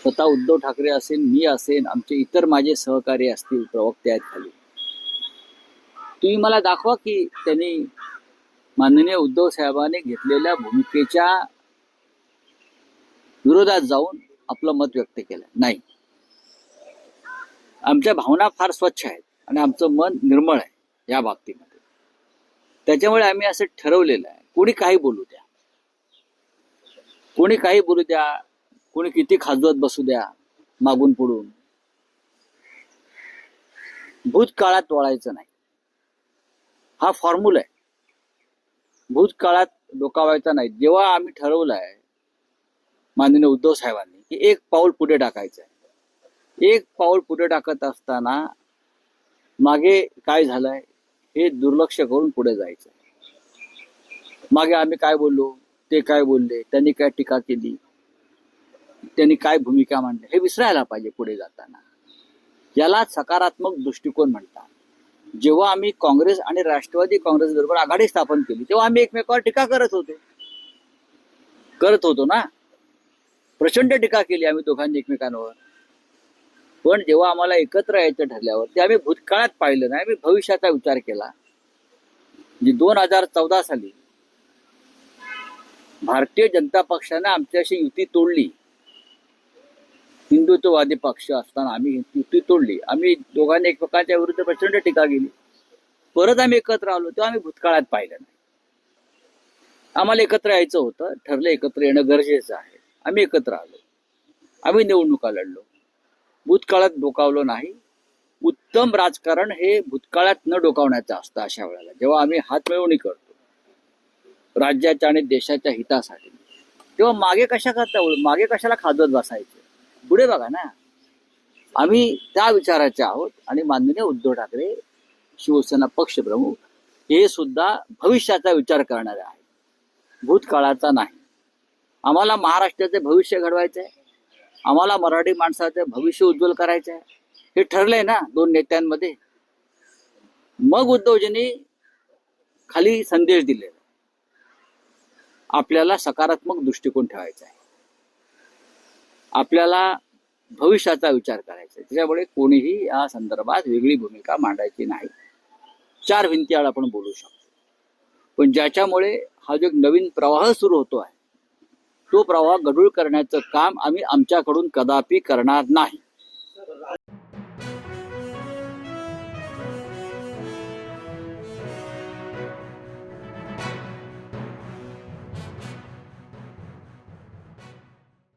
स्वतः उद्धव ठाकरे असेल मी असेन आमचे इतर माझे सहकारी असतील प्रवक्ते आहेत खाली. तुम्ही मला दाखवा की त्यांनी माननीय उद्धव साहेबांनी घेतलेल्या भूमिकेच्या विरोधात जाऊन आपलं मत व्यक्त केलं. नाही. आमच्या भावना फार स्वच्छ आहेत आणि आमचं मन निर्मळ आहे या बाबतीमध्ये. त्याच्यामुळे आम्ही असं ठरवलेलं आहे. कोणी काही बोलू द्या. कोणी काही बोलू द्या. कोणी किती खाजवत बसू द्या मागून पुढून. भूतकाळात वळायचं नाही. हा फॉर्म्युला आहे. भूतकाळात डोकावायचा नाही. जेव्हा आम्ही ठरवलंय आहे माननीय उद्धव साहेबांनी की एक पाऊल पुढे टाकायचं आहे. एक पाऊल पुढे टाकत असताना मागे काय झालंय हे दुर्लक्ष करून पुढे जायचं मागे आम्ही काय बोललो ते काय बोलले त्यांनी काय टीका केली त्यांनी काय भूमिका मांडली हे विसरायला पाहिजे पुढे जाताना. याला सकारात्मक दृष्टिकोन म्हणतात. जेव्हा आम्ही काँग्रेस आणि राष्ट्रवादी काँग्रेस बरोबर आघाडी स्थापन केली तेव्हा आम्ही एकमेकावर टीका करत होतो. करत होतो ना. प्रचंड टीका केली आम्ही दोघांनी एकमेकांवर. पण जेव्हा आम्हाला एकत्र यायचं ठरल्यावर ते आम्ही भूतकाळात पाहिलं नाही आम्ही भविष्याचा विचार केला. जी दोन हजार चौदा साली भारतीय जनता पक्षानं आमच्याशी युती तोडली. हिंदुत्ववादी पक्ष असताना आम्ही युती तोडली. आम्ही दोघांनी एकमेकांच्या विरुद्ध प्रचंड टीका केली. परत आम्ही एकत्र आलो तेव्हा आम्ही भूतकाळात पाहिलं नाही. आम्हाला एकत्र यायचं होतं ठरलं एकत्र येणं गरजेचं आहे. आम्ही एकत्र आलो. आम्ही निवडणुका लढलो. भूतकाळात डोकावलो नाही. उत्तम राजकारण हे भूतकाळात न डोकावण्याचं असतं अशा वेळेला. जेव्हा आम्ही हातमिळवणी करतो राज्याच्या आणि देशाच्या हितासाठी. तेव्हा मागे कशा करता मागे कशाला खाजवत बसायचे? पुढे बघा ना. आम्ही त्या विचाराचे आहोत आणि माननीय उद्धव ठाकरे शिवसेना पक्षप्रमुख हे सुद्धा भविष्याचा विचार करणारे आहेत. भूतकाळाचा नाही. आम्हाला महाराष्ट्राचे भविष्य घडवायचे आहे आम्हाला मराठी माणसाचे भविष्य उज्ज्वल करायचे आहे हे ठरलंय ना दोन नेत्यांमध्ये. मग उद्धवजींनी खाली संदेश दिले आपल्याला सकारात्मक दृष्टिकोन ठेवायचा आहे. आपल्याला भविष्याचा विचार करायचा त्याच्यामुळे कोणीही या संदर्भात वेगळी भूमिका मांडायची नाही. चार भिंतीआड आपण बोलू शकतो. पण ज्याच्यामुळे हा जो नवीन प्रवाह सुरू होतो आहे तो प्रवाह गढूळ करण्याचं काम आम्ही आमच्याकडून कदापि करणार नाही.